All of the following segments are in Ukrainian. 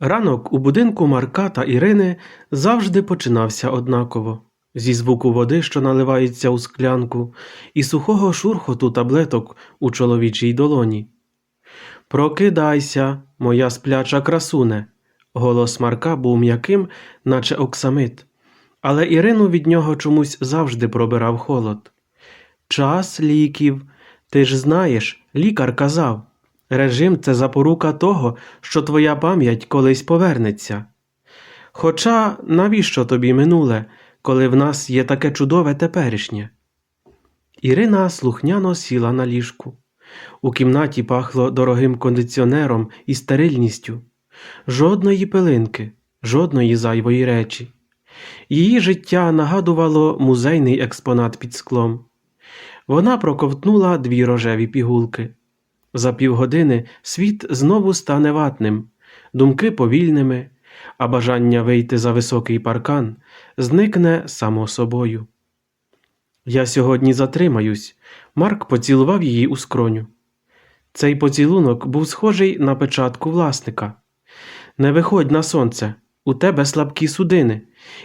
Ранок у будинку Марка та Ірини завжди починався однаково зі звуку води, що наливається у склянку, і сухого шурхоту таблеток у чоловічій долоні. Прокидайся, моя спляча красуне. Голос Марка був м'яким, наче оксамит, але Ірину від нього чомусь завжди пробирав холод. Час ліків. Ти ж знаєш, лікар казав. Режим це запорука того, що твоя пам'ять колись повернеться. Хоча навіщо тобі минуле, коли в нас є таке чудове теперішнє? Ірина слухняно сіла на ліжку. У кімнаті пахло дорогим кондиціонером і стерильністю. Жодної пилинки, жодної зайвої речі. Її життя нагадувало музейний експонат під склом. Вона проковтнула дві рожеві пігулки. За півгодини світ знову стане ватним, думки повільними, а бажання вийти за високий паркан зникне само собою. Я сьогодні затримаюсь. Марк поцілував її у скроню. Цей поцілунок був схожий на печатку власника. Не виходь на сонце, у тебе слабкі судини,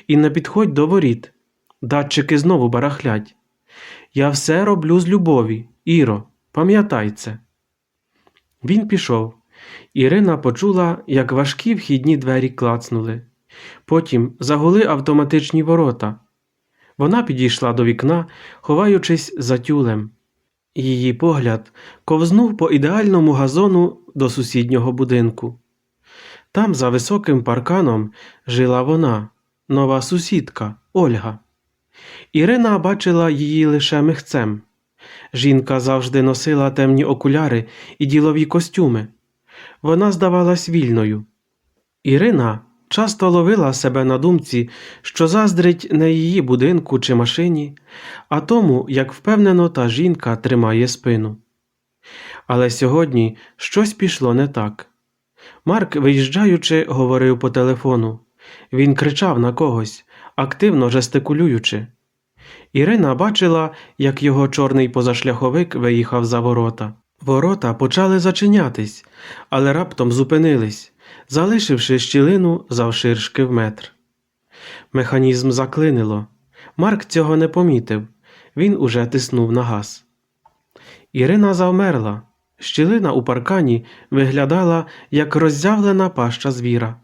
і не підходь до воріт. Датчики знову барахлять. Я все роблю з любові, Іро, пам'ятай це. Він пішов. Ірина почула, як важкі вхідні двері клацнули. Потім загули автоматичні ворота. Вона підійшла до вікна, ховаючись за тюлем. Її погляд ковзнув по ідеальному газону до сусіднього будинку. Там, за високим парканом, жила вона, нова сусідка Ольга. Ірина бачила її лише михцем. Жінка завжди носила темні окуляри і ділові костюми. Вона здавалась вільною. Ірина часто ловила себе на думці, що заздрить не її будинку чи машині, а тому, як впевнено та жінка тримає спину. Але сьогодні щось пішло не так. Марк, виїжджаючи, говорив по телефону. Він кричав на когось, активно жестикулюючи. Ірина бачила, як його чорний позашляховик виїхав за ворота. Ворота почали зачинятись, але раптом зупинились, залишивши щілину завширшки в метр. Механізм заклинило. Марк цього не помітив. Він уже тиснув на газ. Ірина завмерла. Щілина у паркані виглядала як роззявлена паща звіра.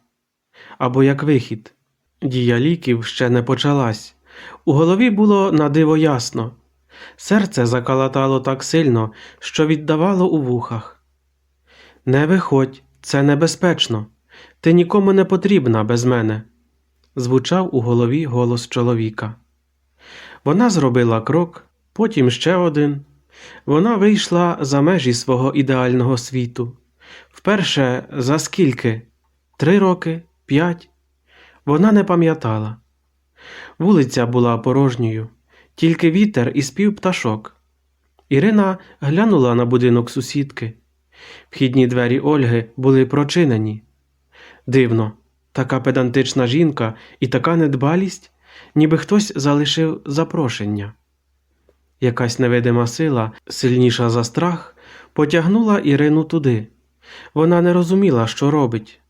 Або як вихід. Дія ліків ще не почалась. У голові було надиво ясно. Серце закалатало так сильно, що віддавало у вухах. Не виходь, це небезпечно. Ти нікому не потрібна без мене. звучав у голові голос чоловіка. Вона зробила крок, потім ще один. Вона вийшла за межі свого ідеального світу. Вперше за скільки? Три роки, п'ять. Вона не пам'ятала. Вулиця була порожньою, тільки вітер і спів пташок. Ірина глянула на будинок сусідки. Вхідні двері Ольги були прочинені. Дивно, така педантична жінка і така недбалість, ніби хтось залишив запрошення. Якась невидима сила, сильніша за страх, потягнула Ірину туди. Вона не розуміла, що робить.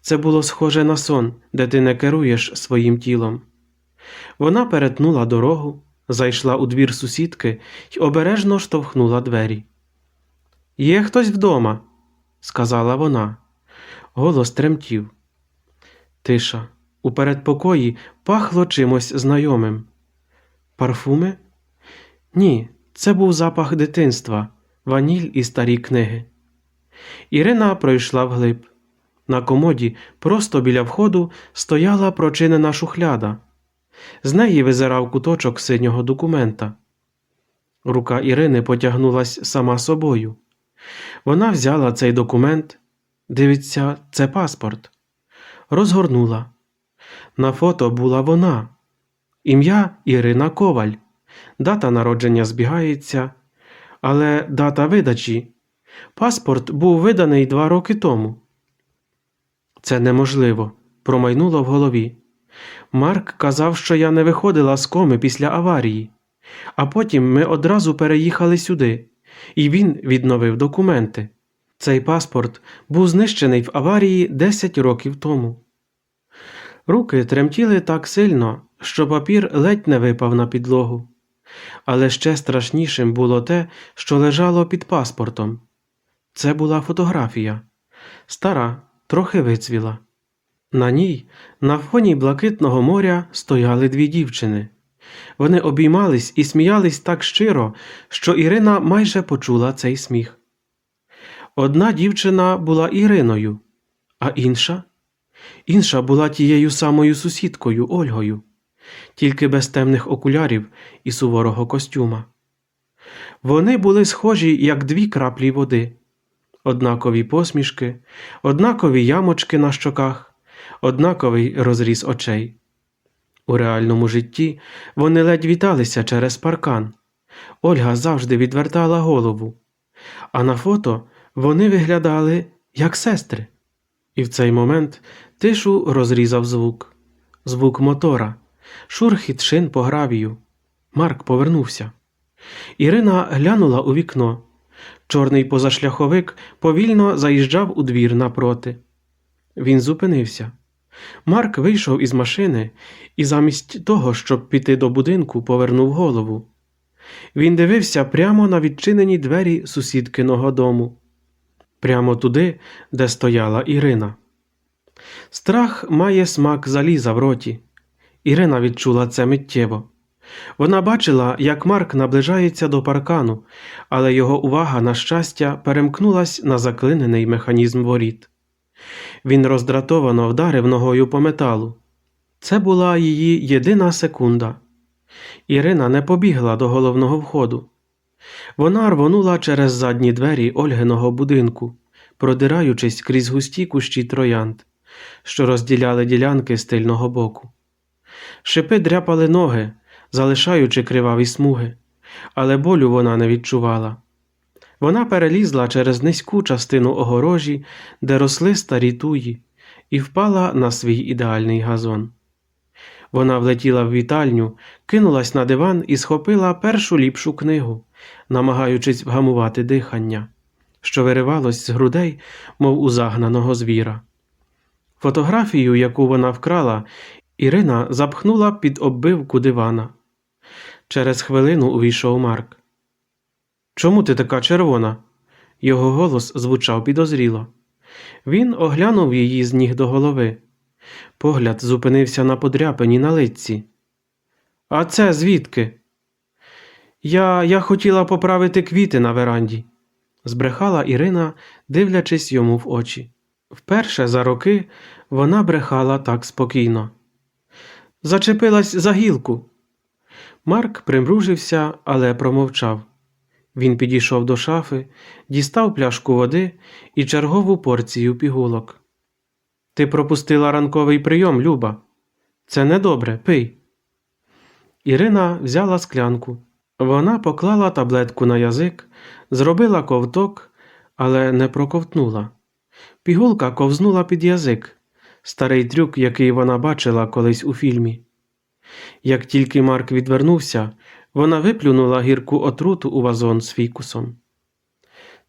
Це було схоже на сон, де ти не керуєш своїм тілом. Вона перетнула дорогу, зайшла у двір сусідки й обережно штовхнула двері. Є хтось вдома, сказала вона. Голос тремтів. Тиша. У передпокої пахло чимось знайомим. Парфуми? Ні, це був запах дитинства, ваніль і старі книги. Ірина пройшла вглиб. На комоді, просто біля входу, стояла прочинена шухляда. З неї визирав куточок синього документа. Рука Ірини потягнулась сама собою. Вона взяла цей документ. Дивиться, це паспорт. Розгорнула. На фото була вона. Ім'я Ірина Коваль. Дата народження збігається, але дата видачі. Паспорт був виданий два роки тому. Це неможливо, промайнуло в голові. Марк казав, що я не виходила з коми після аварії, а потім ми одразу переїхали сюди, і він відновив документи. Цей паспорт був знищений в аварії 10 років тому. Руки тремтіли так сильно, що папір ледь не випав на підлогу. Але ще страшнішим було те, що лежало під паспортом. Це була фотографія, стара, трохи вицвіла. На ній, на фоні блакитного моря, стояли дві дівчини. Вони обіймались і сміялись так щиро, що Ірина майже почула цей сміх. Одна дівчина була Іриною, а інша? Інша була тією самою сусідкою Ольгою, тільки без темних окулярів і суворого костюма. Вони були схожі, як дві краплі води, однакові посмішки, однакові ямочки на щоках, однаковий розріз очей. У реальному житті вони ледь віталися через паркан. Ольга завжди відвертала голову, а на фото вони виглядали як сестри. І в цей момент тишу розрізав звук звук мотора, шурхіт шин по гравію. Марк повернувся. Ірина глянула у вікно. Чорний позашляховик повільно заїжджав у двір напроти. Він зупинився. Марк вийшов із машини і замість того, щоб піти до будинку, повернув голову. Він дивився прямо на відчинені двері сусідкиного дому, прямо туди, де стояла Ірина. Страх має смак заліза в роті. Ірина відчула це миттєво. Вона бачила, як Марк наближається до паркану, але його увага, на щастя, перемкнулась на заклинений механізм воріт. Він роздратовано вдарив ногою по металу. Це була її єдина секунда. Ірина не побігла до головного входу. Вона рвонула через задні двері Ольгиного будинку, продираючись крізь густі кущі троянд, що розділяли ділянки з тильного боку. Шипи дряпали ноги, залишаючи криваві смуги, але болю вона не відчувала. Вона перелізла через низьку частину огорожі, де росли старі туї, і впала на свій ідеальний газон. Вона влетіла в вітальню, кинулась на диван і схопила першу ліпшу книгу, намагаючись вгамувати дихання, що виривалось з грудей, мов у загнаного звіра. Фотографію, яку вона вкрала, Ірина запхнула під оббивку дивана. Через хвилину увійшов Марк. Чому ти така червона? Його голос звучав підозріло. Він оглянув її з ніг до голови. Погляд зупинився на подряпині на лиці. А це звідки? Я я хотіла поправити квіти на веранді, збрехала Ірина, дивлячись йому в очі. Вперше за роки вона брехала так спокійно. Зачепилась за гілку. Марк примружився, але промовчав. Він підійшов до шафи, дістав пляшку води і чергову порцію пігулок. Ти пропустила ранковий прийом, Люба. Це недобре, пий. Ірина взяла склянку. Вона поклала таблетку на язик, зробила ковток, але не проковтнула. Пігулка ковзнула під язик, старий трюк, який вона бачила колись у фільмі. Як тільки Марк відвернувся, вона виплюнула гірку отруту у вазон з фікусом.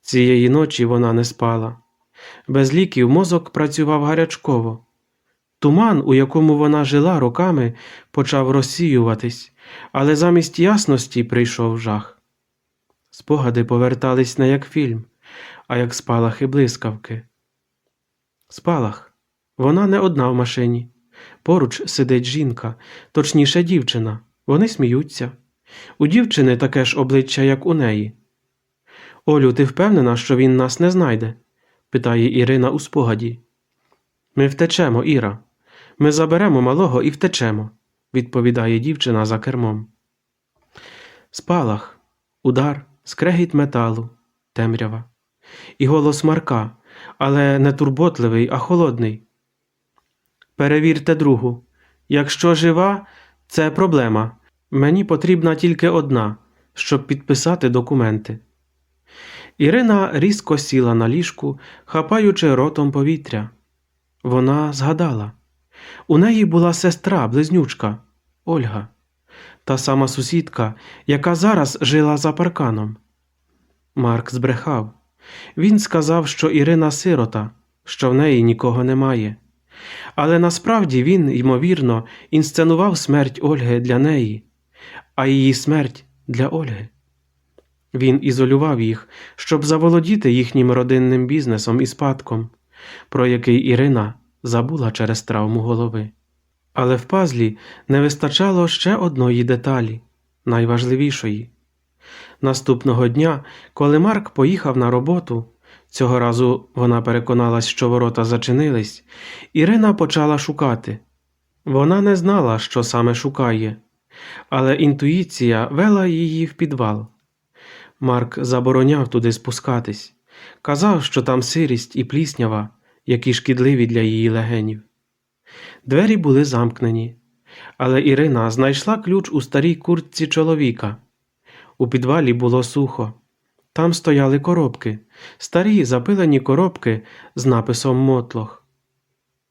Цієї ночі вона не спала. Без ліків мозок працював гарячково. Туман, у якому вона жила роками, почав розсіюватись, але замість ясності прийшов жах. Спогади повертались не як фільм, а як спалахи блискавки. Спалах. Вона не одна в машині. Поруч сидить жінка, точніше дівчина. Вони сміються. У дівчини таке ж обличчя, як у неї. Олю, ти впевнена, що він нас не знайде? питає Ірина у спогаді. Ми втечемо, Іра. Ми заберемо малого і втечемо, відповідає дівчина за кермом. Спалах, удар, скрегіт металу, темрява. І голос Марка, але не турботливий, а холодний. Перевірте другу. Якщо жива, це проблема. Мені потрібна тільки одна, щоб підписати документи. Ірина різко сіла на ліжку, хапаючи ротом повітря. Вона згадала у неї була сестра, близнючка Ольга, та сама сусідка, яка зараз жила за парканом. Марк збрехав. Він сказав, що Ірина сирота, що в неї нікого немає. Але насправді він, ймовірно, інсценував смерть Ольги для неї, а її смерть для Ольги. Він ізолював їх, щоб заволодіти їхнім родинним бізнесом і спадком, про який Ірина забула через травму голови. Але в пазлі не вистачало ще одної деталі, найважливішої. Наступного дня, коли Марк поїхав на роботу, цього разу вона переконалась, що ворота зачинились, Ірина почала шукати. Вона не знала, що саме шукає, але інтуїція вела її в підвал. Марк забороняв туди спускатись, казав, що там сирість і пліснява, які шкідливі для її легенів. Двері були замкнені, але Ірина знайшла ключ у старій куртці чоловіка. У підвалі було сухо. Там стояли коробки, старі запилені коробки з написом Мотлох.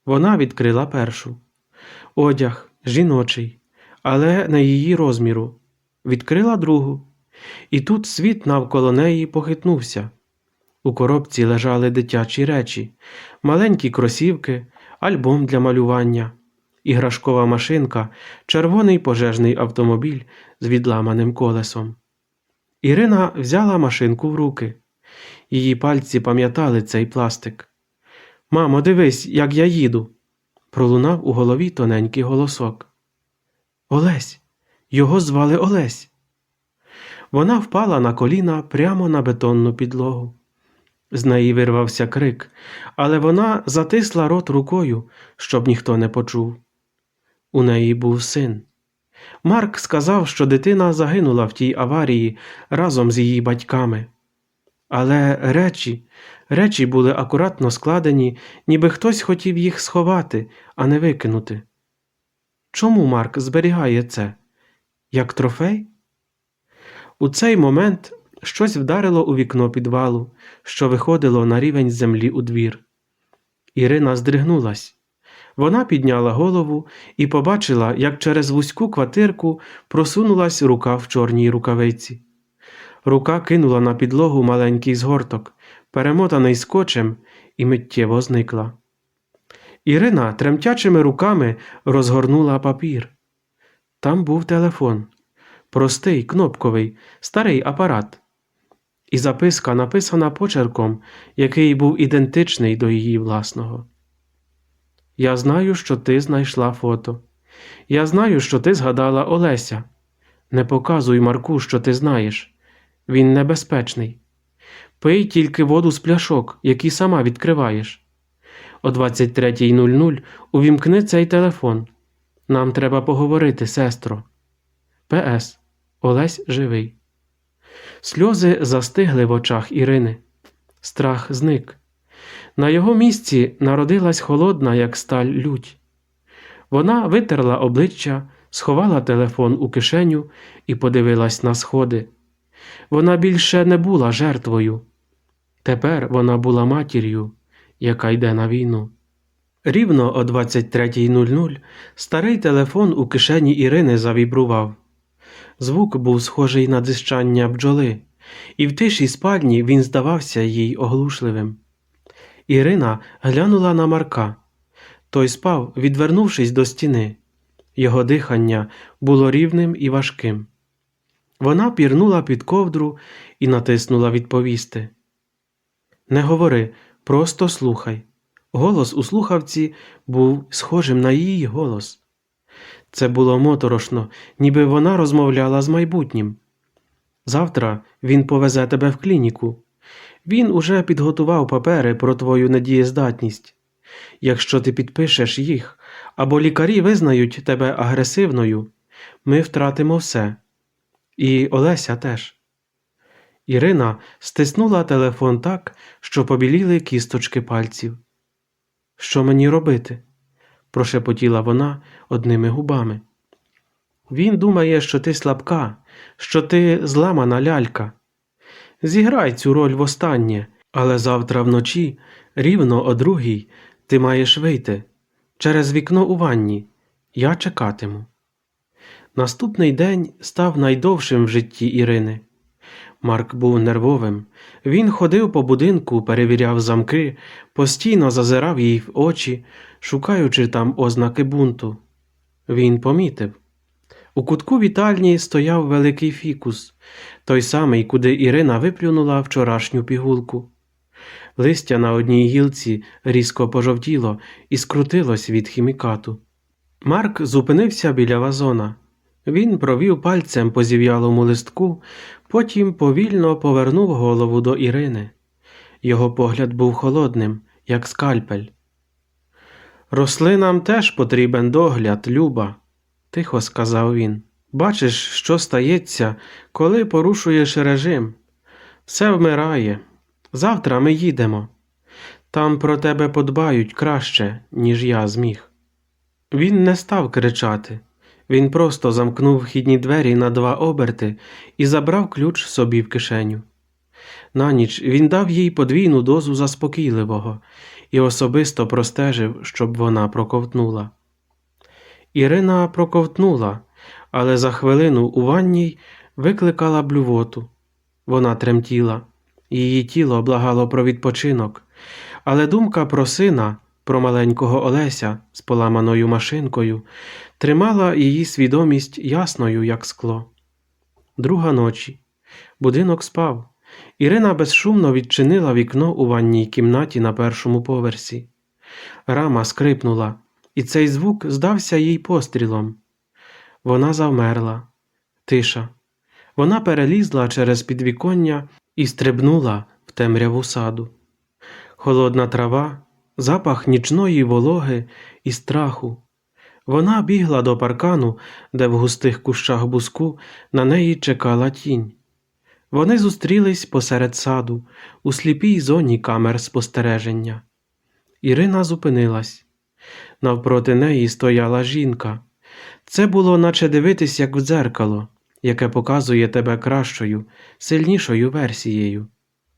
Вона відкрила першу. Одяг жіночий, але не її розміру. Відкрила другу. І тут світ навколо неї похитнувся. У коробці лежали дитячі речі, маленькі кросівки, альбом для малювання, іграшкова машинка, червоний пожежний автомобіль з відламаним колесом. Ірина взяла машинку в руки. Її пальці пам'ятали цей пластик. Мамо, дивись, як я їду. пролунав у голові тоненький голосок. Олесь, його звали Олесь. Вона впала на коліна прямо на бетонну підлогу. З неї вирвався крик, але вона затисла рот рукою, щоб ніхто не почув. У неї був син. Марк сказав, що дитина загинула в тій аварії разом з її батьками. Але речі, речі були акуратно складені, ніби хтось хотів їх сховати, а не викинути. Чому Марк зберігає це? Як трофей? У цей момент щось вдарило у вікно підвалу, що виходило на рівень землі у двір. Ірина здригнулась. Вона підняла голову і побачила, як через вузьку квартирку просунулась рука в чорній рукавиці. Рука кинула на підлогу маленький згорток, перемотаний скотчем, і миттєво зникла. Ірина тремтячими руками розгорнула папір. Там був телефон, простий, кнопковий, старий апарат. І записка написана почерком, який був ідентичний до її власного. Я знаю, що ти знайшла фото. Я знаю, що ти згадала Олеся. Не показуй Марку, що ти знаєш. Він небезпечний. Пий тільки воду з пляшок, які сама відкриваєш. О 23.00 увімкни цей телефон. Нам треба поговорити, сестро. П.С. Олесь живий. Сльози застигли в очах Ірини. Страх зник. На його місці народилась холодна, як сталь лють. Вона витерла обличчя, сховала телефон у кишеню і подивилась на сходи. Вона більше не була жертвою. Тепер вона була матір'ю, яка йде на війну. Рівно о 23.00 старий телефон у кишені Ірини завібрував. Звук був схожий на дзищання бджоли, і в тишій спальні він здавався їй оглушливим. Ірина глянула на Марка. Той спав, відвернувшись до стіни. Його дихання було рівним і важким. Вона пірнула під ковдру і натиснула відповісти. Не говори, просто слухай. Голос у слухавці був схожим на її голос. Це було моторошно, ніби вона розмовляла з майбутнім. Завтра він повезе тебе в клініку. Він уже підготував папери про твою недієздатність. Якщо ти підпишеш їх, або лікарі визнають тебе агресивною, ми втратимо все. І Олеся теж. Ірина стиснула телефон так, що побіліли кісточки пальців. Що мені робити? прошепотіла вона одними губами. Він думає, що ти слабка, що ти зламана лялька. Зіграй цю роль востаннє, але завтра вночі, рівно о другій, ти маєш вийти через вікно у ванні. Я чекатиму. Наступний день став найдовшим в житті Ірини. Марк був нервовим. Він ходив по будинку, перевіряв замки, постійно зазирав їй в очі, шукаючи там ознаки бунту. Він помітив. У кутку вітальні стояв великий фікус, той самий, куди Ірина виплюнула вчорашню пігулку. Листя на одній гілці різко пожовтіло і скрутилось від хімікату. Марк зупинився біля вазона. Він провів пальцем по зів'ялому листку, потім повільно повернув голову до Ірини. Його погляд був холодним, як скальпель. Рослинам теж потрібен догляд, Люба, тихо сказав він. Бачиш, що стається, коли порушуєш режим. Все вмирає. Завтра ми їдемо. Там про тебе подбають краще, ніж я зміг. Він не став кричати. Він просто замкнув вхідні двері на два оберти і забрав ключ собі в кишеню. На ніч він дав їй подвійну дозу заспокійливого і особисто простежив, щоб вона проковтнула. Ірина проковтнула, але за хвилину у ванній викликала блювоту. Вона тремтіла, її тіло благало про відпочинок, але думка про сина, про маленького Олеся з поламаною машинкою, тримала її свідомість ясною, як скло. Друга ночі. Будинок спав. Ірина безшумно відчинила вікно у ванній кімнаті на першому поверсі. Рама скрипнула, і цей звук здався їй пострілом. Вона завмерла. Тиша. Вона перелізла через підвіконня і стрибнула в темряву саду. Холодна трава, запах нічної вологи і страху. Вона бігла до паркану, де в густих кущах буску на неї чекала тінь. Вони зустрілись посеред саду, у сліпій зоні камер спостереження. Ірина зупинилась. Навпроти неї стояла жінка. Це було, наче дивитись, як в дзеркало, яке показує тебе кращою, сильнішою версією.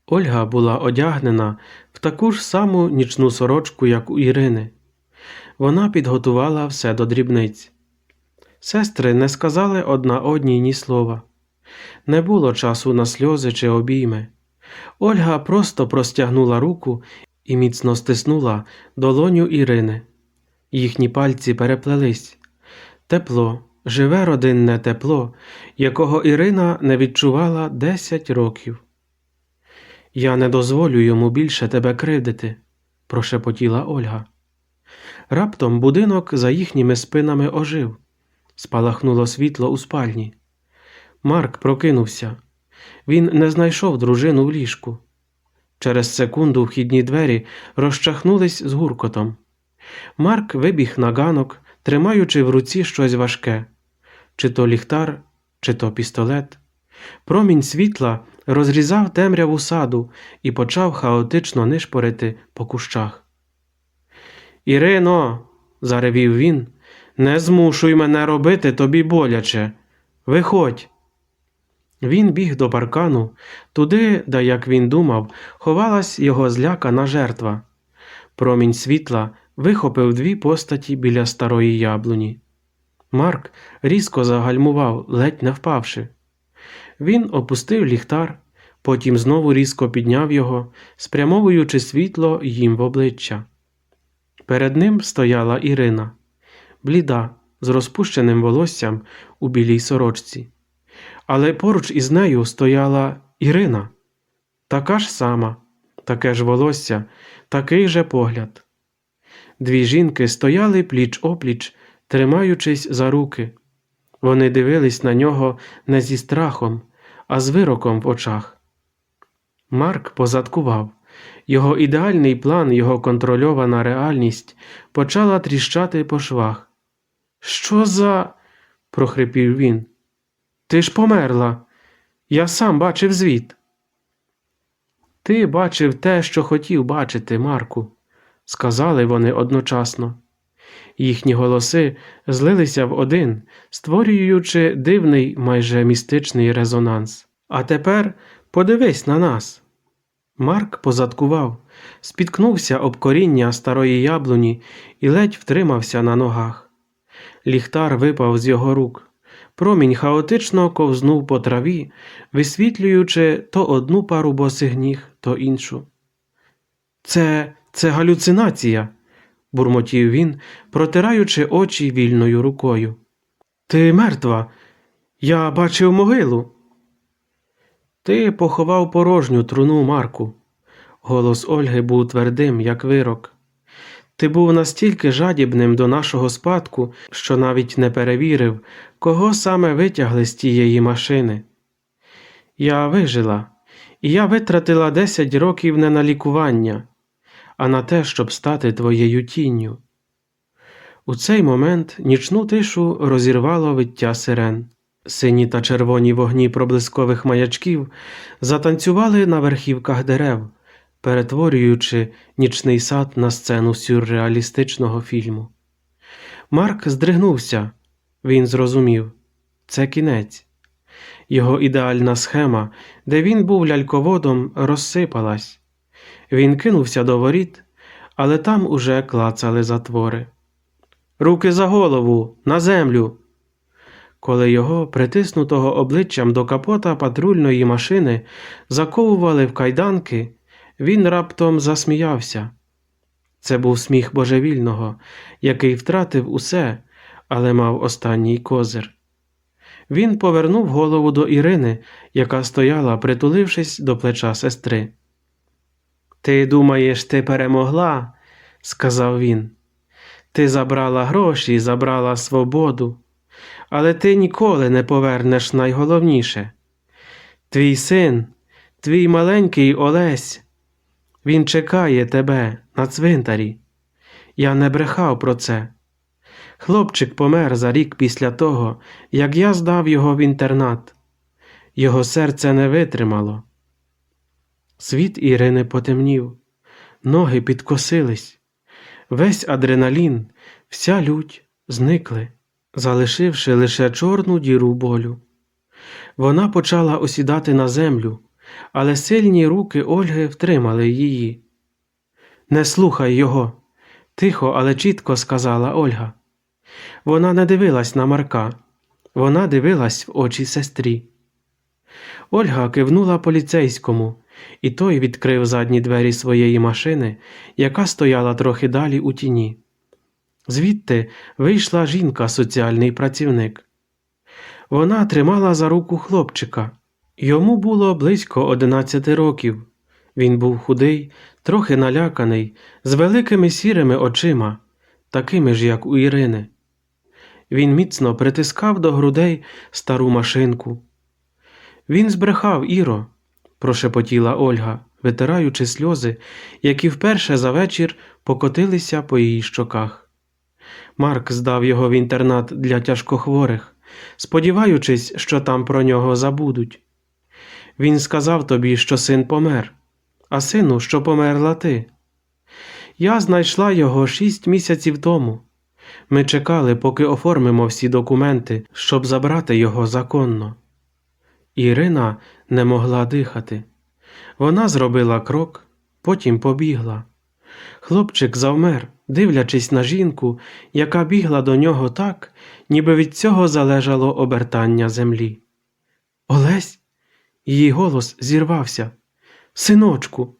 Ольга була одягнена в таку ж саму нічну сорочку, як у Ірини. Вона підготувала все до дрібниць. Сестри не сказали одна одній ні слова. Не було часу на сльози чи обійми. Ольга просто простягнула руку і міцно стиснула долоню Ірини. Їхні пальці переплелись. Тепло, живе родинне тепло, якого Ірина не відчувала десять років. Я не дозволю йому більше тебе кривдити, прошепотіла Ольга. Раптом будинок за їхніми спинами ожив, спалахнуло світло у спальні. Марк прокинувся. Він не знайшов дружину в ліжку. Через секунду вхідні двері розчахнулись з гуркотом. Марк вибіг на ганок, тримаючи в руці щось важке чи то ліхтар, чи то пістолет. Промінь світла розрізав темряву саду і почав хаотично нишпорити по кущах. Ірино, заревів він, не змушуй мене робити тобі боляче. Виходь. Він біг до паркану, туди, де, як він думав, ховалась його злякана жертва. Промінь світла вихопив дві постаті біля старої яблуні. Марк різко загальмував, ледь не впавши. Він опустив ліхтар, потім знову різко підняв його, спрямовуючи світло їм в обличчя. Перед ним стояла Ірина, бліда, з розпущеним волоссям у білій сорочці. Але поруч із нею стояла Ірина, така ж сама, таке ж волосся, такий же погляд. Дві жінки стояли пліч опліч, тримаючись за руки. Вони дивились на нього не зі страхом, а з вироком в очах. Марк позадкував. Його ідеальний план, його контрольована реальність почала тріщати по швах. Що за. прохрипів він. Ти ж померла. Я сам бачив звіт. Ти бачив те, що хотів бачити, Марку, сказали вони одночасно. Їхні голоси злилися в один, створюючи дивний, майже містичний резонанс. А тепер подивись на нас. Марк позадкував, спіткнувся об коріння старої яблуні і ледь втримався на ногах. Ліхтар випав з його рук. Промінь хаотично ковзнув по траві, висвітлюючи то одну пару босих ніг, то іншу. Це це галюцинація, бурмотів він, протираючи очі вільною рукою. Ти мертва. Я бачив могилу. Ти поховав порожню труну Марку. Голос Ольги був твердим, як вирок. Ти був настільки жадібним до нашого спадку, що навіть не перевірив, кого саме витягли з тієї машини. Я вижила, і я витратила 10 років не на лікування, а на те, щоб стати твоєю тінню. У цей момент нічну тишу розірвало виття сирен. Сині та червоні вогні проблискових маячків затанцювали на верхівках дерев, перетворюючи нічний сад на сцену сюрреалістичного фільму. Марк здригнувся. Він зрозумів це кінець. Його ідеальна схема, де він був ляльководом, розсипалась. Він кинувся до воріт, але там уже клацали затвори. Руки за голову, на землю. Коли його, притиснутого обличчям до капота патрульної машини, заковували в кайданки, він раптом засміявся. Це був сміх божевільного, який втратив усе, але мав останній козир. Він повернув голову до Ірини, яка стояла, притулившись до плеча сестри. Ти думаєш, ти перемогла? сказав він. Ти забрала гроші, забрала свободу, але ти ніколи не повернеш найголовніше. Твій син, твій маленький Олесь, він чекає тебе на цвинтарі. Я не брехав про це. Хлопчик помер за рік після того, як я здав його в інтернат. Його серце не витримало. Світ Ірини потемнів, ноги підкосились, весь адреналін, вся лють зникли, залишивши лише чорну діру болю. Вона почала осідати на землю, але сильні руки Ольги втримали її. Не слухай його, тихо, але чітко сказала Ольга. Вона не дивилась на Марка, вона дивилась в очі сестрі. Ольга кивнула поліцейському, і той відкрив задні двері своєї машини, яка стояла трохи далі у тіні. Звідти вийшла жінка, соціальний працівник. Вона тримала за руку хлопчика. Йому було близько одинадцяти років. Він був худий, трохи наляканий, з великими сірими очима, такими ж, як у Ірини. Він міцно притискав до грудей стару машинку. Він збрехав Іро, прошепотіла Ольга, витираючи сльози, які вперше за вечір покотилися по її щоках. Марк здав його в інтернат для тяжкохворих, сподіваючись, що там про нього забудуть. Він сказав тобі, що син помер, а сину, що померла ти. Я знайшла його шість місяців тому. Ми чекали, поки оформимо всі документи, щоб забрати його законно. Ірина не могла дихати. Вона зробила крок, потім побігла. Хлопчик завмер, дивлячись на жінку, яка бігла до нього так, ніби від цього залежало обертання землі. Олесь, її голос зірвався. Синочку.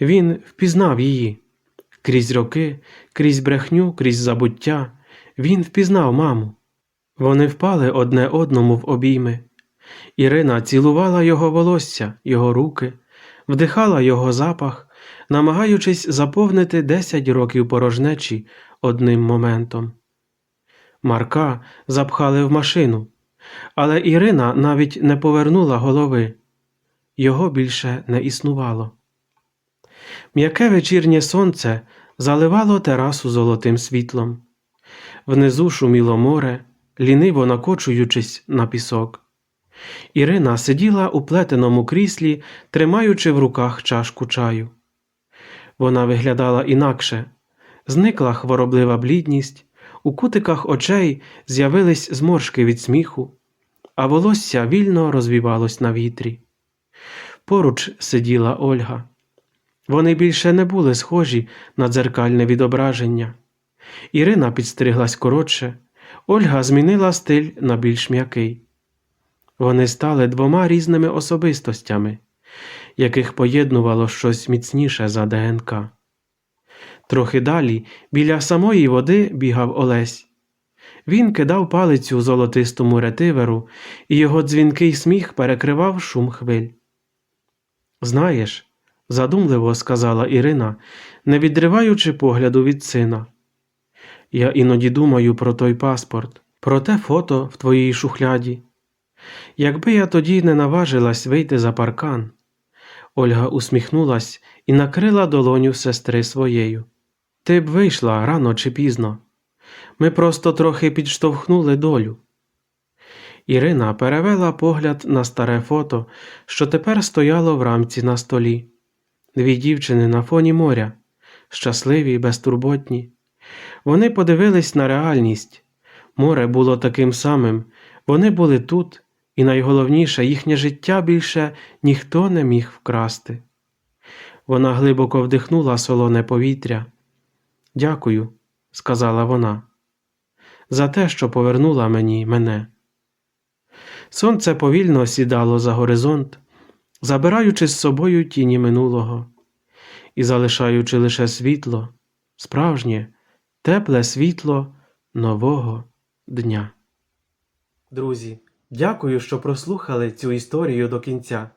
Він впізнав її. Крізь роки, крізь брехню, крізь забуття, він впізнав маму. Вони впали одне одному в обійми. Ірина цілувала його волосся, його руки, вдихала його запах, намагаючись заповнити десять років порожнечі одним моментом. Марка запхали в машину, але Ірина навіть не повернула голови. Його більше не існувало. М'яке вечірнє сонце заливало терасу золотим світлом. Внизу шуміло море, ліниво накочуючись на пісок. Ірина сиділа у плетеному кріслі, тримаючи в руках чашку чаю. Вона виглядала інакше, зникла хвороблива блідність, у кутиках очей з'явились зморшки від сміху, а волосся вільно розвівалось на вітрі. Поруч сиділа Ольга. Вони більше не були схожі на дзеркальне відображення. Ірина підстриглась коротше, Ольга змінила стиль на більш м'який. Вони стали двома різними особистостями, яких поєднувало щось міцніше за ДНК. Трохи далі, біля самої води, бігав Олесь. Він кидав палицю золотистому ретиверу, і його дзвінкий сміх перекривав шум хвиль. Знаєш, задумливо сказала Ірина, не відриваючи погляду від сина. Я іноді думаю про той паспорт, про те фото в твоїй шухляді. Якби я тоді не наважилась вийти за паркан. Ольга усміхнулась і накрила долоню сестри своєю. Ти б вийшла рано чи пізно. Ми просто трохи підштовхнули долю. Ірина перевела погляд на старе фото, що тепер стояло в рамці на столі. Дві дівчини на фоні моря, щасливі й безтурботні. Вони подивились на реальність. Море було таким самим, вони були тут, і найголовніше, їхнє життя більше ніхто не міг вкрасти. Вона глибоко вдихнула солоне повітря. Дякую, сказала вона, за те, що повернула мені мене. Сонце повільно сідало за горизонт, забираючи з собою тіні минулого і залишаючи лише світло, справжнє, тепле світло нового дня. Друзі, дякую, що прослухали цю історію до кінця.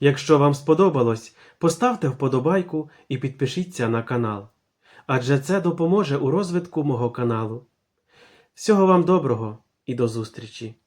Якщо вам сподобалось, поставте вподобайку і підпишіться на канал, адже це допоможе у розвитку мого каналу. Всього вам доброго і до зустрічі!